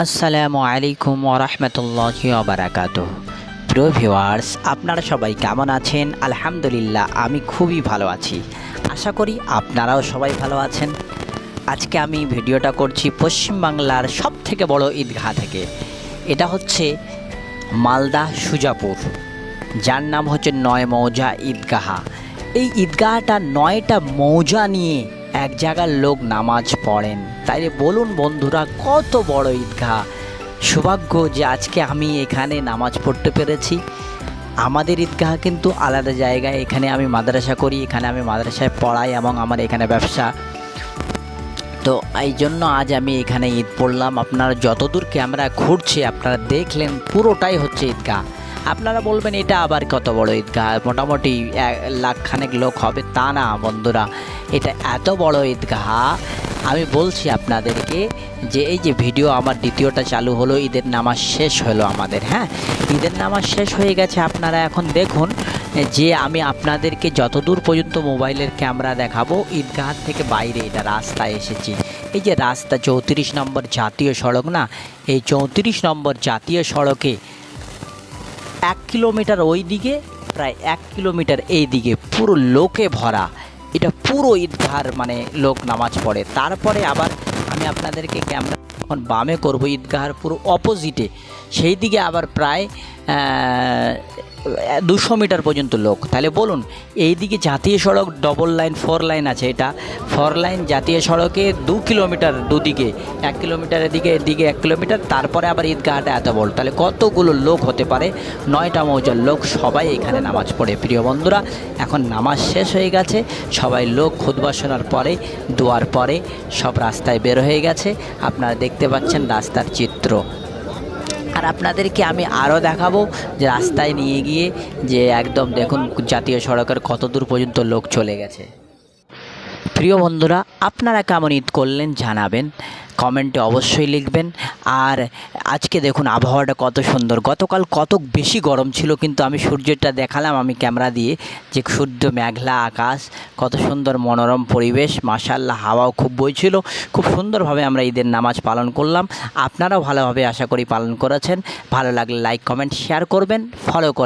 আসসালামু আলাইকুম ওরহমতুল্লাহি ওবরাকাত প্রিয় ভিউয়ার্স, আপনারা সবাই কেমন আছেন? আলহামদুলিল্লাহ, আমি খুবই ভালো আছি। আশা করি আপনারাও সবাই ভালো আছেন। আজকে আমি ভিডিওটা করছি পশ্চিমবাংলার সব থেকে বড় ঈদগাহ থেকে। এটা হচ্ছে মালদা সুজাপুর, যার নাম হচ্ছে নয় মৌজা ঈদগাহা। এই ঈদগাহটা নয়টা মৌজা নিয়ে এক জায়গার লোক নামাজ পড়েন। তাই বলুন বন্ধুরা, কত বড় ঈদগাহ। সৌভাগ্য যে আজকে আমি এখানে নামাজ পড়তে পেরেছি। আমাদের ঈদগাহ কিন্তু আলাদা জায়গায় এখানে আমি মাদ্রাসা করি, এখানে আমি মাদ্রাসায় পড়াই এবং আমার এখানে ব্যবসা। তো এই জন্য আজ আমি এখানে ঈদ পড়লাম। আপনারা যতদূর ক্যামেরা ঘুরছে, আপনারা দেখলেন পুরোটাই হচ্ছে ঈদগাহ। আপনারা বলবেন এটা আবার কত বড় ঈদগাহ? মোটামুটি এক লাখ খানেক লোক হবে, তা না বন্ধুরা। এটা এত বড় ঈদগাহ, আমি বলছি আপনাদেরকে যে এই যে ভিডিও আমার দ্বিতীয়টা চালু হলো, ঈদের নামাজ শেষ হলো আমাদের হ্যাঁ? ঈদের নামাজ শেষ হয়ে গেছে, আপনারা এখন দেখুন যে আমি আপনাদেরকে যতদূর পর্যন্ত মোবাইলের ক্যামেরা দেখাবো, ঈদগাহ থেকে বাইরে এটা রাস্তায় এসেছি। এই যে রাস্তা চৌত্রিশ নম্বর জাতীয় সড়ক না, এই চৌত্রিশ নম্বর জাতীয় সড়কে এক কিলোমিটার ওই দিকে, প্রায় এক কিলোমিটার এই দিকে। পুরো লোকে ভরা। এটা পুরো ঈদগাহর মানে লোক নামাজ পড়ে। তারপরে আবার আমি আপনাদেরকে ক্যামেরা যখন বামে করব ঈদগাহার পুরো অপোজিটে সেই দিকে আবার প্রায় দুশো মিটার পর্যন্ত লোক। তাহলে বলুন, এই দিকে জাতীয় সড়ক ডবল লাইন ফোর লাইন আছে এটা। ফোর লাইন জাতীয় সড়কে দু কিলোমিটার দুদিকে, এক কিলোমিটারের দিকে এদিকে এক কিলোমিটার তারপরে আবার ঈদগাহটা এত বড়। তাহলে কতগুলো লোক হতে পারে? নয়টা মৌজার লোক সবাই এখানে নামাজ পড়ে। প্রিয় বন্ধুরা, এখন নামাজ শেষ হয়ে গেছে। সবাই লোক খুদবা শোনার পরে, দোয়ার পরে সব রাস্তায় বের হয়ে গেছে। আপনারা দেখতে পাচ্ছেন রাস্তার চিত্র। আর আপনাদেরকে আমি আরও দেখাবো যে রাস্তায় নিয়ে গিয়ে যে একদম দেখুন জাতীয় সড়কের কত দূর পর্যন্ত লোক চলে গেছে। প্রিয় বন্ধুরা, আপনারা কেমন ঈদ করলেন জানাবেন। কমেন্টে অবশ্যই লিখবেন। আর আজকে দেখুন, আবহাওয়াটা কত সুন্দর। গতকাল কত বেশি গরম ছিল, কিন্তু আমি সূর্যটা দেখালাম আমি ক্যামেরা দিয়ে যে সূর্য, মেঘলা আকাশ, কত সুন্দর মনোরম পরিবেশ মাসাল্লাহ হাওয়াও খুব বইছিল। খুব সুন্দরভাবে আমরা ঈদের নামাজ পালন করলাম। আপনারাও ভালোভাবে আশা করি পালন করেছেন। ভালো লাগলে লাইক কমেন্ট শেয়ার করবেন। ফলো